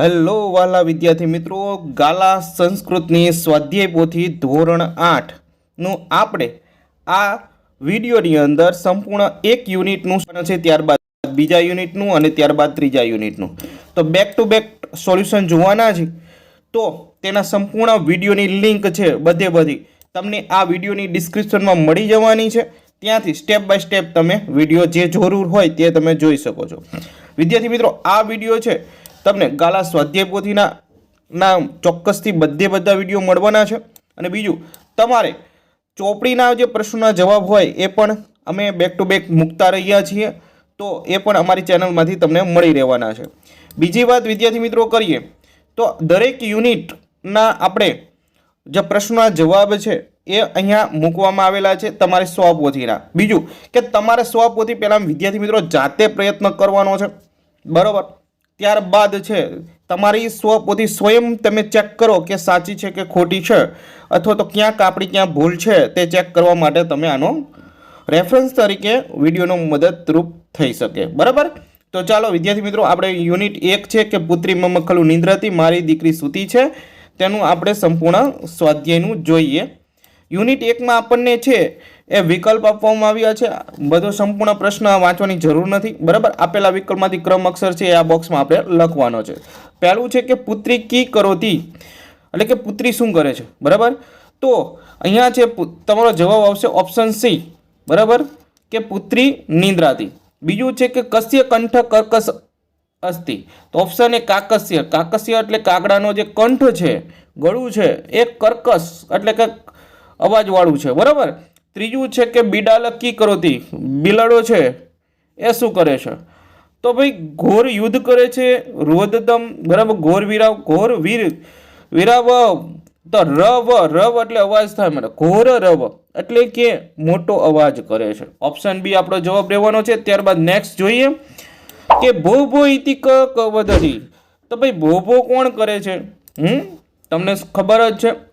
Hello વાલા વિદ્યાર્થી મિત્રો, ગાલા સંસ્કૃતની સ્વાધ્યાય પોથી ધોરણ આઠનું આપણે આ વિડીયોની અંદર સંપૂર્ણ એક યુનિટનું છે, ત્યારબાદ બીજા યુનિટનું અને ત્યારબાદ ત્રીજા યુનિટનું. તો બેક ટુ બેક સોલ્યુશન જોવાના છે. તો તેના સંપૂર્ણ વિડીયોની લિંક છે બધે બધી. તમને આ વિડીયોની ડિસ્ક્રિપ્શનમાં મળી જવાની છે. ત્યાંથી સ્ટેપ બાય સ્ટેપ તમે વીડિયો જે જરૂર હોય તે તમે જોઈ શકો છો. વિદ્યાર્થી મિત્રો, આ વીડિયો છે તમને ગાલા સ્વાધ્યાય પોથીના ના ચોક્કસથી બધે બધા વીડિયો મળવાના છે. અને બીજું, તમારે ચોપડીના જે પ્રશ્નોના જવાબ હોય એ પણ અમે બેક ટુ બેક મૂકતા રહ્યા છીએ, તો એ પણ અમારી ચેનલમાંથી તમને મળી રહેવાના છે. બીજી વાત, વિદ્યાર્થી મિત્રો, કરીએ. તો દરેક યુનિટના આપણે જે પ્રશ્નોના જવાબ છે એ અહીંયા મૂકવામાં આવેલા છે તમારે સ્વપોથીના. બીજું કે તમારે સ્વપોથી પહેલાં વિદ્યાર્થી મિત્રો જાતે પ્રયત્ન કરવાનો છે. બરાબર? ત્યારબાદ છે, તમારી સ્વપોથી સ્વયં તમે ચેક કરો કે સાચી છે કે ખોટી છે, અથવા તો ક્યાંક આપણી ક્યાં ભૂલ છે, તે ચેક કરવા માટે તમે આનો રેફરન્સ તરીકે વિડીયોનો મદદરૂપ થઈ શકે. બરાબર? તો ચાલો, વિદ્યાર્થી મિત્રો, આપણે યુનિટ એક છે કે પુત્રી મમખલું નિંદ્રતી મારી દીકરી સૂતી છે, તેનું આપણે સંપૂર્ણ સ્વાધ્યાયનું જોઈએ. યુનિટ એકમાં આપણને છે એ વિકલ્પ આપવામાં આવ્યા છે. બધો સંપૂર્ણ પ્રશ્ન વાંચવાની જરૂર નથી. બરાબર? આપેલા વિકલ્પમાંથી ક્રમ અક્ષર છે એ આ બોક્સમાં આપણે લખવાનો છે. પહેલું છે કે પુત્રી કી કરોતી? એટલે કે પુત્રી શું કરે છે? બરાબર? તો અહીંયા છે તમારો જવાબ આવશે ઓપ્શન સી. બરાબર? કે પુત્રી નિંદ્રાતી. બીજું છે કે કસ્ય કંઠ કર્કશ અસ્થિ તો ઓપ્શન એ કાકસ્ય. કાકસ્ય એટલે કાગડાનો જે કંઠ છે, ગળું છે, એ કર્કશ એટલે કે અવાજવાળું છે. બરાબર? ત્રીજું છે કે બિડાલ કી કરોતી? બિલાડો છે. એ શું કરે છે? તો ભાઈ, ઘોર યુદ્ધ કરે છે. રોદતમ બરાબર ઘોર વીરાવ, ઘોર વીર, વીરાવ, તો રવ રવ એટલે અવાજ થાય મને. ઘોર રવ એટલે કે મોટો અવાજ કરે છે. ઓપ્શન બી આપણો જવાબ રહેવાનો છે. ત્યારબાદ નેક્સ્ટ જોઈએ કે ભો ભો ઇતિ કવદરી તો ભાઈ ભો ભો કોણ કરે છે? હમ? તમને ખબર જ છે.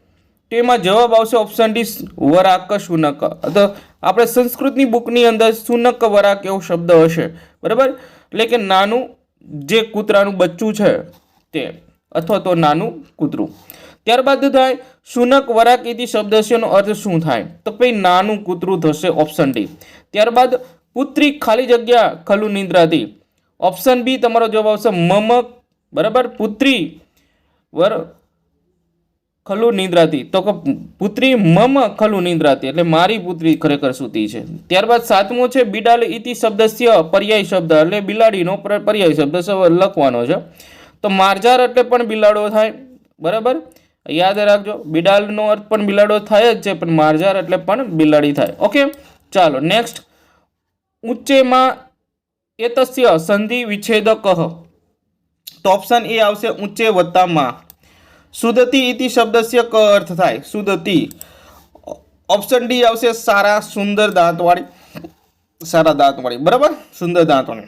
તેમાં જવાબ આવશે ઓપ્શન ડી વરાક શુનક તો આપણે સંસ્કૃતની બુકની અંદર શુનક વરાક એવો શબ્દ હશે. બરાબર? એટલે કે નાનું જે કૂતરાનું બચ્ચું છે તે, અથવા તો નાનું કૂતરું. ત્યારબાદ થાય શુનક વરાક એથી શબ્દ છે અર્થ શું થાય? તો ભાઈ નાનું કૂતરું થશે ઓપ્શન ડી. ત્યારબાદ પુત્રી ખાલી જગ્યા ખલુ નિંદ્રાથી. ઓપ્શન બી તમારો જવાબ આવશે મમક. બરાબર? પુત્રી વર ખલુ નિંદ્રાતી તો કે પુત્રી મમ ખલુ નિંદ્રાતી એટલે મારી પુત્રી ખરેખર સૂતી છે. ત્યારબાદ સાતમો છે, બિડાલ ઇતિ શબ્દસ્ય પર્યાય શબ્દ. એટલે બિલાડીનો પર્યાય શબ્દ લખવાનો છે. તો મારજાર એટલે પણ બિલાડો થાય. બરાબર? યાદ રાખજો, બિડાલનો અર્થ પણ બિલાડો થાય જ છે, પણ મારજાર એટલે પણ બિલાડી થાય. ઓકે? ચાલો, નેક્સ્ટ. ઉચ્ચેમાં એતસ્ય સંધિ વિચ્છેદ કહ તો ઓપ્શન એ આવશે ઊંચે વત્તામાં. સુદતી ઇતિ શબ્દસ્ય ક અર્થ થાય. સુદતી. ઓપ્શન ડી આવશે સારા સુંદર દાંતવાળી. સારા દાંતવાળી. બરાબર? સુંદર દાંતવાળી.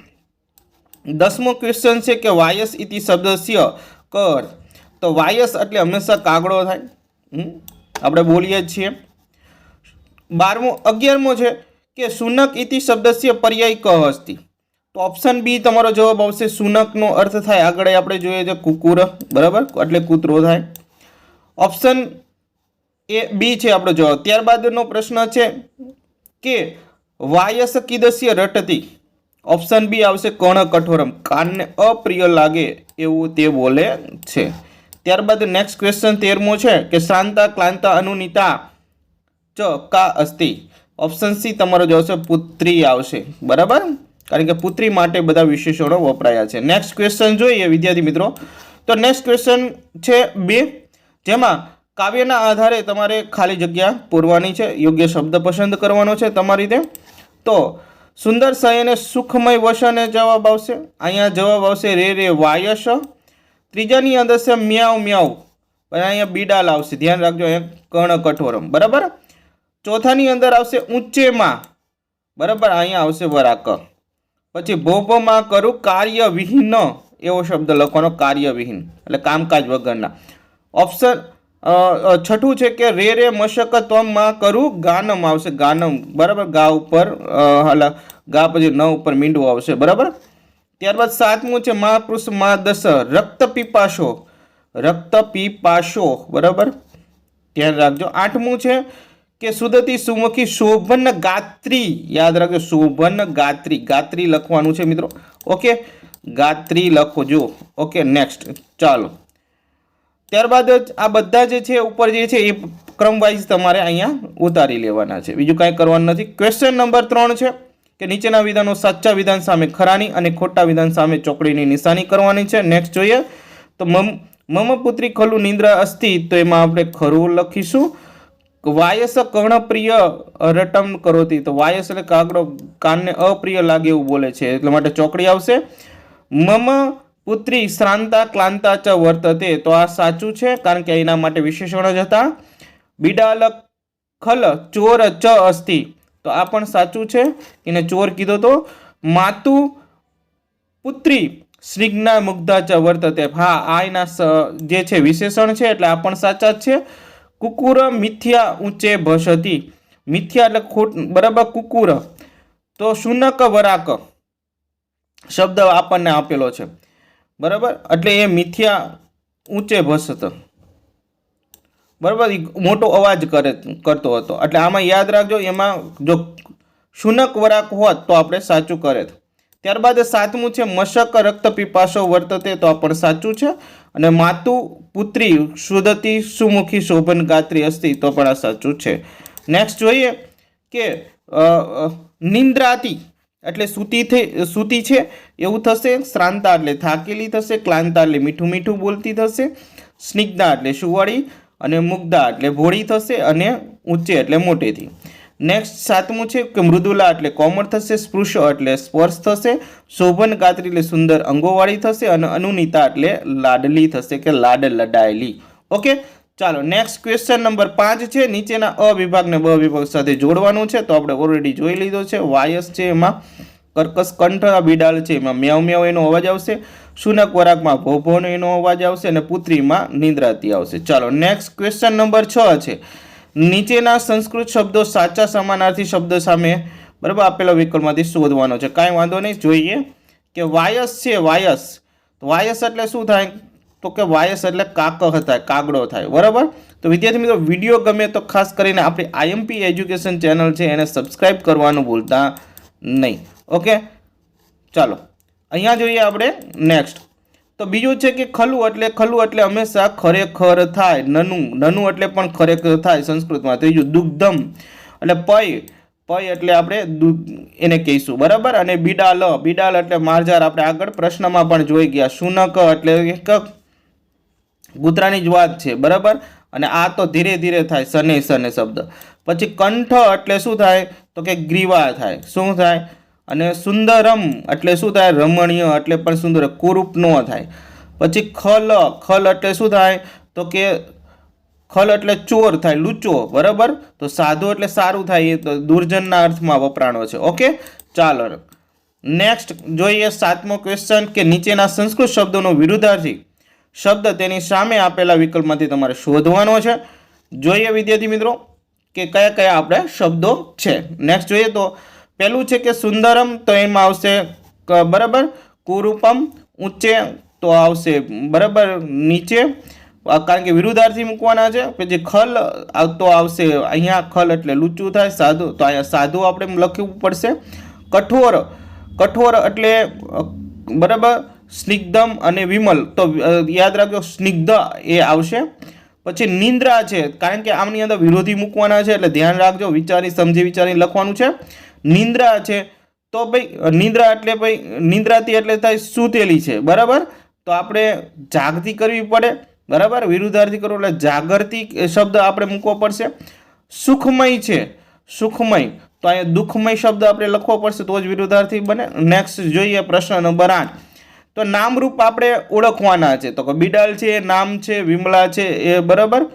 દસમો ક્વેશ્ચન છે કે વાયસ ઇતિ શબ્દસ્ય ક અર્થ. તો વાયસ એટલે હંમેશા કાગડો થાય? આપણે બોલીએ છીએ. બારમો, અગિયારમો છે કે સુનક ઇતિ શબ્દસ્ય પર્યાય ક અસ્તિ. તો ઓપ્શન બી તમારો જવાબ આવશે સુનકનો અર્થ થાય. આગળ આપણે જોઈએ છે કુકુર, બરાબર? એટલે કૂતરો થાય. ઓપ્શન એ બી છે આપણો જવાબ. ત્યારબાદનો પ્રશ્ન છે કે વાયસ કિદસ્ય રટતી? ઓપ્શન બી આવશે કર્ણ કઠોરમ. કાનને અપ્રિય લાગે એવું તે બોલે છે. ત્યારબાદ નેક્સ્ટ ક્વેશ્ચન તેરમો છે કે શાંતા, ક્લાંતા, અનુનિતા ચ કા અસ્તિ ઓપ્શન સી તમારો જવાબ છે પુત્રી આવશે. બરાબર? કારણ કે પુત્રી માટે બધા વિશેષણો વપરાયા છે. નેક્સ્ટ ક્વેશ્ચન જોઈએ વિદ્યાર્થી મિત્રો. તો નેક્સ્ટ ક્વેશ્ચન છે બે. જેમાં કાવ્યના આધારે તમારે ખાલી જગ્યા પૂરવાની છે, યોગ્ય શબ્દ પસંદ કરવાનો છે તમારી રીતે. તો સુંદર સયને સુખમય વસને જવાબ આવશે. અહીંયા જવાબ આવશે રે રે વાયસ ત્રીજાની અંદર છે મ્યાવ મ્યાવ અને અહીંયા બીડાલ આવશે. ધ્યાન રાખજો, અહીંયા કર્ણ કઠોરમ. બરાબર? ચોથાની અંદર આવશે ઊંચેમાં બરાબર? અહીંયા આવશે વરાક પછી ભોપમાં કરું કાર્યવિહીન, એવો શબ્દ લખવાનો કાર્યવિહીન, એટલે કામકાજ વગરના. ઓપ્શન છઠ્ઠું છે કે રે રે મશકત્વમાં કરું, ગાનમ આવશે, ગાનમ, બરાબર? ગા ઉપર હાલા, ગા પછી ન ઉપર મીંડું આવશે, બરાબર? ત્યારબાદ સાતમું છે મહાપુરુષ મહાદશ રક્ત પીપાશો રક્ત પીપાશો, બરાબર? ધ્યાન રાખજો. આઠમું છે કે સુદતી સુમુખી શોભન ગાત્રી. યાદ રાખજો, શોભન ગાત્રી. ગાત્રી લખવાનું છે મિત્રો. ઓકે? ગાત્રી લખજો ઓકે નેક્સ્ટ ચાલો. ત્યારબાદ આ બધા જે છે, ઉપર જે છે, એ ક્રમવાઇઝ તમારે અહીંયા ઉતારી લેવાના છે. બીજું કાંઈ કરવાનું નથી. ક્વેશ્ચન નંબર ત્રણ છે કે નીચેના વિધાનો સાચા વિધાન સામે ખરાની અને ખોટા વિધાન સામે ચોકડીની નિશાની કરવાની છે. નેક્સ્ટ જોઈએ. તો મમ મમ પુત્રી ખલું નિંદ્રા અસ્થિ, તો એમાં આપણે ખરું લખીશું. વાયસ કર્ણપ્રિય રટમ કરોતી. તો વાયસ એટલે કાગડો કાનને અપ્રિય લાગે એવું બોલે છે. એટલા માટે ચોકડી આવશે. મમ પુત્રી શ્રાંતા ક્લાંતા ચ વર્તતે. તો આ સાચું છે, કારણ કે એના માટે વિશેષણ જ હતા. બિડાલ ખલ ચોર ચ અસ્થિ તો આ પણ સાચું છે. એને ચોર કીધો તો, માતુ પુત્રી શ્રીજ્ઞા મુગ્ધા ચ વર્તતે. હા, આ એના જે છે, વિશેષણ છે, એટલે આ પણ સાચા જ છે. કુકુર મિથ્યા ઊંચે ભસતી. મિથ્યા એટલે ખોટ, બરાબર કુકુર. તો શુનક વરાક શબ્દ આપણને આપેલો છે. બરાબર? એટલે એ મિથ્યા ઊંચે ભસત. બરાબર? મોટો અવાજ કરે, કરતો હતો. એટલે આમાં યાદ રાખજો, એમાં જો શુનક વરાક હોત તો આપણે સાચું કરે. ત્યારબાદ સાતમું છે, મશક રક્ત પીપાસો વર્તતે તો પણ સાચું છે. અને માતુ પુત્રી સુદતી સુમુખી શોભન ગાત્રી અસ્તિ, તો પણ આ સાચું છે. નેક્સ્ટ જોઈએ કે નિંદ્રાતી એટલે સૂતી થઈ સૂતી છે, એવું થશે, શ્રાંતા એટલે થાકેલી થશે, ક્લાંતા એટલે મીઠું મીઠું બોલતી થશે, સ્નિગ્ધા એટલે સુવાળી અને મુગ્ધા એટલે ભોળી થશે અને ઊંચે એટલે મોટેથી. નેક્સ્ટ સાતમું છે કે મૃદુલા એટલે કોમળ થશે સ્પૃશ એટલે સ્પર્શ થશે, શોભન ગાત્રી એટલે સુંદર અંગોવાળી થશે અને અનુનિતા એટલે લાડલી થશે કે લાડ લડાયેલી. ઓકે ચાલો નેક્સ્ટ ક્વેશ્ચન નંબર પાંચ છે. નીચેના અ વિભાગને બ વિભાગ સાથે જોડવાનું છે. તો આપણે ઓલરેડી જોઈ લીધો છે. વાયસ છે એમાં, કર્કશ કંઠ બિડાલ છે એમાં મ્યાવ મ્યાવ એનો અવાજ આવશે સુના વરાકમાં ભોભોનો એનો અવાજ આવશે અને પુત્રીમાં નિંદ્રાતી આવશે. ચાલો નેક્સ્ટ ક્વેશ્ચન નંબર છ છે. નીચેના સંસ્કૃત શબ્દો સાચા સમાનાર્થી શબ્દ સામે બરાબર આપેલા વિકલ્પમાંથી શોધવાનો છે? કાંઈ વાંધો નહીં, જોઈએ કે વાયસ છે વાયસ. તો વાયસ એટલે શું થાય? તો કે વાયસ એટલે કાકહ થાય, કાગડો થાય, બરાબર? તો વિદ્યાર્થી મિત્રો, વીડિયો ગમે તો ખાસ કરીને આપણી આઈએમપી એજ્યુકેશન ચેનલ છે, એને સબસ્ક્રાઈબ કરવાનું ભૂલતા નહીં. ઓકે? ચાલો, અહીંયા જોઈએ આપણે નેક્સ્ટ. તો બીજું છે કે ખલું એટલે ખલું એટલે હંમેશા ખરેખર થાય. નનું નનું એટલે પણ ખરેખર થાય સંસ્કૃતમાં. ત્રીજું, દુગ્ધમ. એટલે પય પય એટલે આપણે એને કહીશું. બરાબર? અને બિડાલ બિડાલ એટલે મારજાર. આપણે આગળ પ્રશ્નમાં પણ જોઈ ગયા. શુનક એટલે એક કૂતરાની જ વાત છે. બરાબર? અને આ તો ધીરે ધીરે થાય. સને સને શબ્દ. પછી કંઠ એટલે શું થાય? તો કે ગ્રીવા થાય. શું થાય? અને સુંદરમ એટલે શું થાય? રમણીય એટલે પણ સુંદર, કુરૂપ ન થાય. પછી ખલ ખલ એટલે શું થાય? તો કે ખલ એટલે ચોર થાય, લૂચો, બરાબર? તો સાધુ એટલે સારું થાય, એ તો દુર્જનના અર્થમાં વપરાણો છે. ઓકે? ચાલો. નેક્સ્ટ જોઈએ સાતમો ક્વેશ્ચન કે નીચેના સંસ્કૃત શબ્દોનો વિરુદ્ધાર્થી શબ્દ તેની સામે આપેલા વિકલ્પમાંથી તમારે શોધવાનો છે. જોઈએ વિદ્યાર્થી મિત્રો કે કયા કયા આપણે શબ્દો છે. નેક્સ્ટ જોઈએ તો પહેલું છે કે સુંદરમ તો એમાં આવશે બરાબર? કુરૂપમ ઊંચે તો આવશે, બરાબર? નીચે કારણ કે વિરુદ્ધાર્થી મૂકવાના છે પછી ખલ, આ- તો આવશે અહીંયા ખલ એટલે લૂચું થાય, સાધુ, તો અહીંયા સાધુ આપણે લખવું પડશે. કઠોર કઠોર એટલે બરાબર? સ્નિગ્ધમ અને વિમલ, તો યાદ રાખજો, સ્નિગ્ધ એ આવશે. પછી નિંદ્રા છે, કારણ કે આમની અંદર વિરોધી મૂકવાના છે, એટલે ધ્યાન રાખજો, વિચારી, સમજી વિચારી લખવાનું છે. નિંદ્રા છે, તો ભાઈ, નિંદ્રા એટલે ભાઈ નિંદ્રાતી એટલે થાય સૂતેલી છે, બરાબર? તો આપણે જાગતી કરવી પડે, બરાબર? વિરુદ્ધાર્થી કરવું એટલે જાગરતી શબ્દ આપણે મૂકવો પડશે. સુખમય છે, સુખમય. તો અહીંયા દુઃખમય શબ્દ આપણે લખવો પડશે, તો જ વિરુદ્ધાર્થી બને. નેક્સ્ટ જોઈએ પ્રશ્ન નંબર આઠ. તો નામરૂપ આપણે ઓળખવાના છે. તો કે બિડાલ છે એ નામ છે, વિમલા છે, એ બરાબર?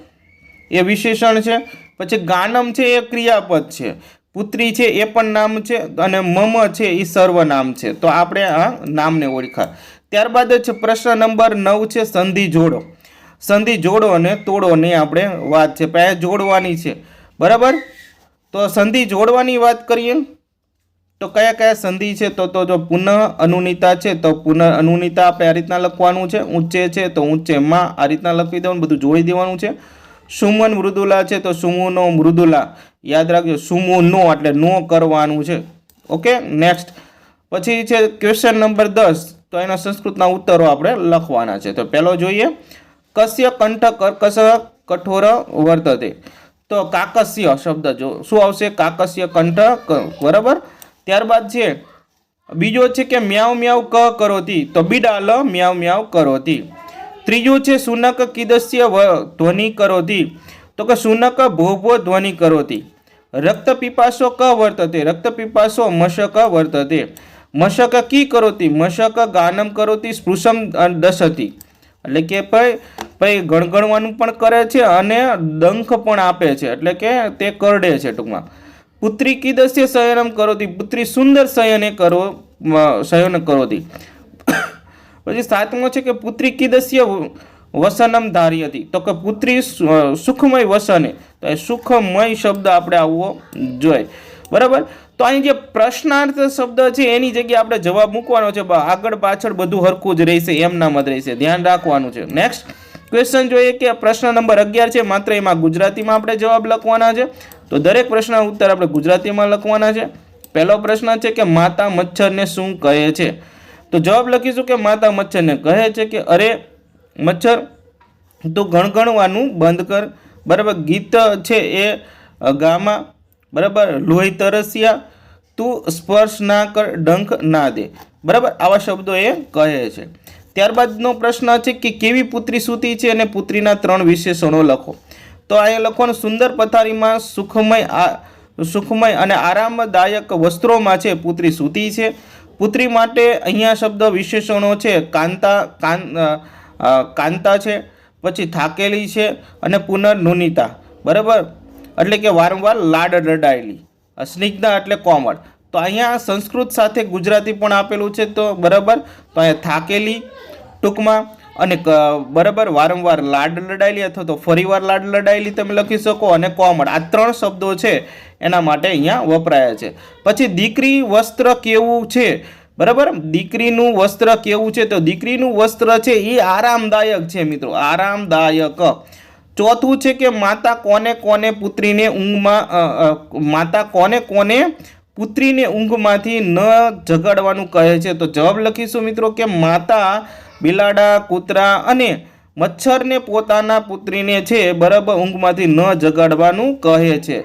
એ વિશેષણ છે. પછી ગાનમ છે, એ ક્રિયાપદ છે. પુત્રી છે એ પણ નામ છે અને મમ છે એ સર્વનામ છે. તો આપણે આ નામને ઓળખા. ત્યારબાદ છે પ્રશ્ન નંબર નવ છે સંધિ જોડો. સંધિ જોડો અને તોડોની આપણે વાત છે. પહેલાં જોડવાની છે. બરાબર? તો સંધિ જોડવાની વાત કરીએ. તો કયા કયા સંધિ છે? તો તો જો પુનઃ અનુનિતા છે, તો પુનઃ અનુનિતા આપણે આ રીતના લખવાનું છે. ઊંચે છે, તો ઊંચે માં આ રીતના લખી દેવાનું, બધું જોડી દેવાનું છે. સુમન મૃદુલા છે તો સુમુનો મૃદુલા. યાદ રાખજો, સુમુનો એટલે નો કરવાનું છે. Okay, next. પછી છે ક્વેશ્ચન નંબર દસ. તો એના સંસ્કૃતના ઉત્તરો આપણે લખવાના છે. તો પહેલો જોઈએ. કસ્ય કંઠ કર્કશ કઠોર વર્તતે. તો કાકસ્ય શબ્દ જો, શું આવશે? કાકસ્ય કંઠ બરાબર? ત્યારબાદ છે, બીજો છે કે મ્યાવ મ્યાવ ક કરોતી. તો બિડાલ મ્યાવ મ્યાવ કરોતી. ત્રીજું છે સુનક કિદસ્ય ધ્વનિ કરોતી. તો કે સુનક ભોભો ધ્વનિ કરોતી. રક્ત પીપાસો ક વર્તતે, રક્ત પીપાસો મશક વર્તતે. મશક કી કરોતી? મશક ગાનમ કરોતી, સ્પૃશમ દશતી. એટલે કે ભાઈ ભાઈ ગણગણવાનું પણ કરે છે અને દંખ પણ આપે છે. એટલે કે તે કરડે છે ટૂંકમાં. પુત્રી કીદસ્ય શયનમ કરોતી. પુત્રી સુંદર શયને કરો શયન કરોતી. પછી સાતમો છે કે પુત્રી કિદસ્ય વસનમ ધારી હતી તો કે પુત્રી સુખમય વસને. તો એ સુખમય શબ્દ આપણે આવવો જોઈએ. બરાબર? તો અહીં જે પ્રશ્નાર્થ શબ્દ છે એની જગ્યાએ આપણે જવાબ મૂકવાનો છે. આગળ પાછળ બધું હરખું જ રહેશે, એમ નામ જ રહેશે. ધ્યાન રાખવાનું છે. નેક્સ્ટ ક્વેશ્ચન જોઈએ કે પ્રશ્ન નંબર અગિયાર છે, માત્ર એમાં ગુજરાતીમાં આપણે જવાબ લખવાના છે. તો દરેક પ્રશ્નના ઉત્તર આપણે ગુજરાતીમાં લખવાના છે. પહેલો પ્રશ્ન છે કે માતા મચ્છરને શું કહે છે? તો જવાબ લખીશું કે માતા મચ્છરને કહે છે કે, અરે, મચ્છર, તું ગણગણવાનું બંધ કર. બરાબર, ગીત છે એ ગામાં, બરાબર, લોહી તરસ્યા, તું સ્પર્શ ના કર, ડંખ ના દે. બરાબર, આવા શબ્દો એ કહે છે. ત્યારબાદનો પ્રશ્ન છે કે, કેવી પુત્રી સૂતી છે? અને પુત્રીના ત્રણ વિશેષણો લખો. તો અહીંયા લખવાનું સુંદર પથારીમાં સુખમય આ, સુખમય અને આરામદાયક વસ્ત્રોમાં છે પુત્રી સૂતી છે. પુત્રી માટે અહીંયા શબ્દ વિશેષણો છે. કાંતા કાન કાંતા છે, પછી થાકેલી છે અને પુનર્નુનિતા. બરાબર? એટલે કે વારંવાર લાડ રડાયેલી. સ્નિગ્ધા એટલે કોમળ. તો અહીંયા સંસ્કૃત સાથે ગુજરાતી પણ આપેલું છે તો બરાબર? તો અહીંયા થાકેલી ટૂંકમાં અને બરાબર, વારંવાર લાડ લડાયેલી અથવા તો ફરીવાર લાડ લડાયેલી તમે લખી શકો અને કોમળ. આ ત્રણ શબ્દો છે, એના માટે અહીંયા વપરાયા છે. પછી દીકરી વસ્ત્ર કેવું છે? બરાબર? દીકરીનું વસ્ત્ર કેવું છે? તો દીકરીનું વસ્ત્ર છે, એ આરામદાયક છે મિત્રો, આરામદાયક. ચોથું છે કે માતા કોને કોને પુત્રીને ઊંઘમાં માતા કોને કોને પુત્રીને ઊંઘમાંથી ન જગાડવાનું કહે છે? તો જવાબ લખીશું મિત્રો કે માતા બિલાડા, કૂતરા અને મચ્છરને પોતાના પુત્રીને છે બરાબર ઊંઘમાંથી ન જગાડવાનું કહે છે.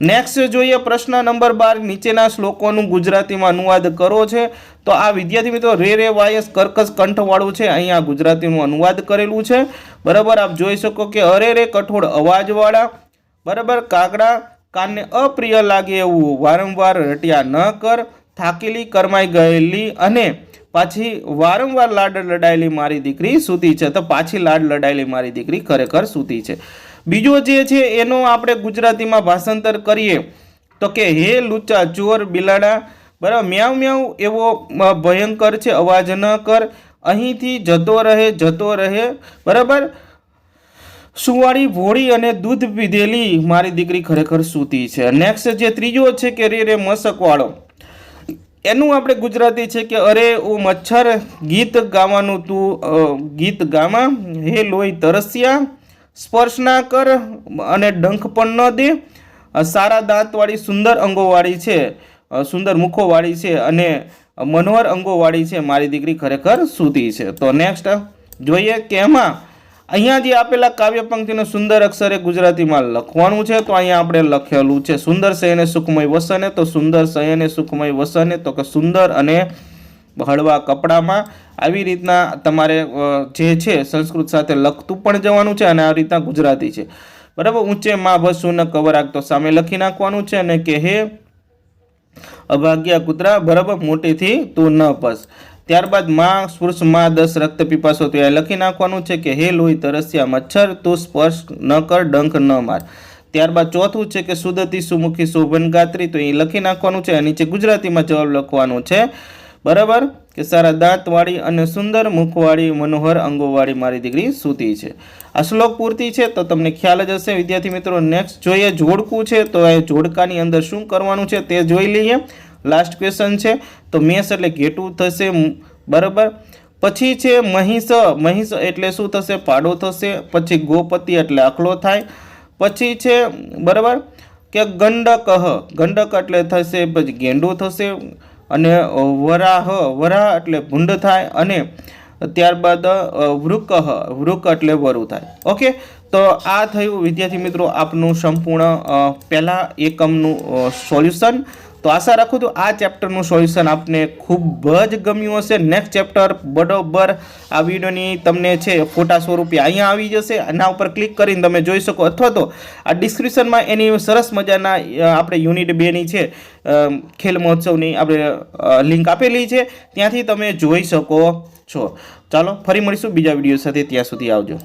નેક્સ્ટ જોઈએ પ્રશ્ન નંબર બાર, નીચેના શ્લોકોનું ગુજરાતીમાં અનુવાદ કરો છે. તો આ વિદ્યાર્થી મિત્રો રે રે વાયસ કર્કશ કંઠવાળું છે, અહીંયા ગુજરાતીનું અનુવાદ કરેલું છે. બરાબર આપ જોઈ શકો કે અરે રે કઠોળ અવાજવાળા, બરાબર કાગડા કાનને અપ્રિય લાગે એવું વારંવાર રટ્યા ન કર, થાકેલી, કરમાઈ ગયેલી અને પાછી વારંવાર લાડ લડાયેલી મારી દીકરી સૂતી છે. તો પાછી લાડ લડાયેલી મારી દીકરી ખરેખર સૂતી છે. બીજો જે છે, એનો આપણે ગુજરાતીમાં ભાષાંતર કરીએ તો કે, હે લુચ્ચા ચોર બિલાડા બરાબર મ્યાવ મ્યાવ એવો ભયંકર છે, અવાજ ન કર. અહીંથી જતો રહે જતો રહે. બરાબર? સુવાળી, ભોળી અને દૂધ પીધેલી મારી દીકરી ખરેખર સૂતી છે. નેક્સ્ટ જે ત્રીજો છે કે, રે રે મસકવાળો. એનું આપણે ગુજરાતી છે કે અરે ઓ મચ્છર, ગીત ગાવાનું તું ગીત ગામાં, હે લોહી તરસ્યા, સ્પર્શ ના કર અને ડંખ પણ ન દે. સારા દાંતવાળી, સુંદર અંગોવાળી છે. સુંદર મુખોવાળી છે અને મનોહર અંગોવાળી છે. મારી દીકરી ખરેખર સુધી છે. તો નેક્સ્ટ જોઈએ કે એમાં અહીંયા જે આપેલા કાવ્ય પંક્તિનો સુંદર અક્ષરે ગુજરાતીમાં લખવાનું છે. તો અહીંયા આપણે લખેલું છે, સુંદર શયને સુખમય વસને તો સુંદર શયને સુખમય વસને તો કે સુંદર અને હળવા કપડામાં આવી રીતના તમારે જે છે સંસ્કૃત સાથે લખતું પણ જવાનું છે અને આ રીતના ગુજરાતી છે. બરાબર, ઊંચે માં ભસુને કવરાક તો સામે લખી નાખવાનું છે અને કે હે અભાગ્યા કૂતરા, બરાબર, મોટેથી તું ન પસ. ત્યારબાદમાં સ્પૃશમાં દસ રક્ત પીપાસો તો એ લખી નાખવાનું છે કે, હે લોહી તરસ્યા, મચ્છર, તું સ્પર્શ ન કર, ડંખ ન માર. ત્યારબાદ ચોથું છે કે, સુદતી સુમુખી શોભન ગાત્રી. તો એ લખી નાખવાનું છે નીચે ગુજરાતીમાં જવાબ લખવાનો છે, બરાબર? કે સારા દાંતવાળી અને સુંદર મુખવાળી, મનોહર અંગોવાળી મારી દીકરી સૂતી છે. આ શ્લોક પૂરતી છે તો તમને ખ્યાલ જ હશે. વિદ્યાર્થી મિત્રો નેક્સ્ટ જોઈએ જોડકું છે તો એ જોડકાની અંદર શું કરવાનું છે તે જોઈ લઈએ. લાસ્ટ ક્વેશ્ચન છે. તો મેષ એટલે ઘેટું થશે બરાબર? પછી છે મહિષ. મહિષ એટલે શું થશે? પાડો થશે. પછી ગોપતિ એટલે આખલો થાય. પછી છે, બરાબર? કે ગંડક. ગંડક એટલે થશે, પછી ગેંડો થશે અને વરાહ. વરાહ એટલે ભૂંડ થાય અને ત્યારબાદ વૃક. વૃક એટલે વરુ થાય. ઓકે? તો આ થયું. વિદ્યાર્થી મિત્રો, આપનું સંપૂર્ણ પહેલા એકમનું સોલ્યુશન. તો આશા રાખું છું આ ચેપ્ટરનું સોલ્યુશન આપને ખૂબ જ ગમ્યું હશે. નેક્સ્ટ ચેપ્ટર બરોબર આ વિડીયોની તમને છે ફોટા સ્વરૂપે અહીંયા આવી જશે. આના ઉપર ક્લિક કરીને તમે જોઈ શકો. અથવા તો આ ડિસ્ક્રિપ્શનમાં એની સરસ મજાના આપણે યુનિટ બેની છે ખેલ મહોત્સવની આપણે લિંક આપેલી છે. ત્યાંથી તમે જોઈ શકો છો. ચાલો, ફરી મળીશું બીજા વીડિયો સાથે. ત્યાં સુધી આવજો.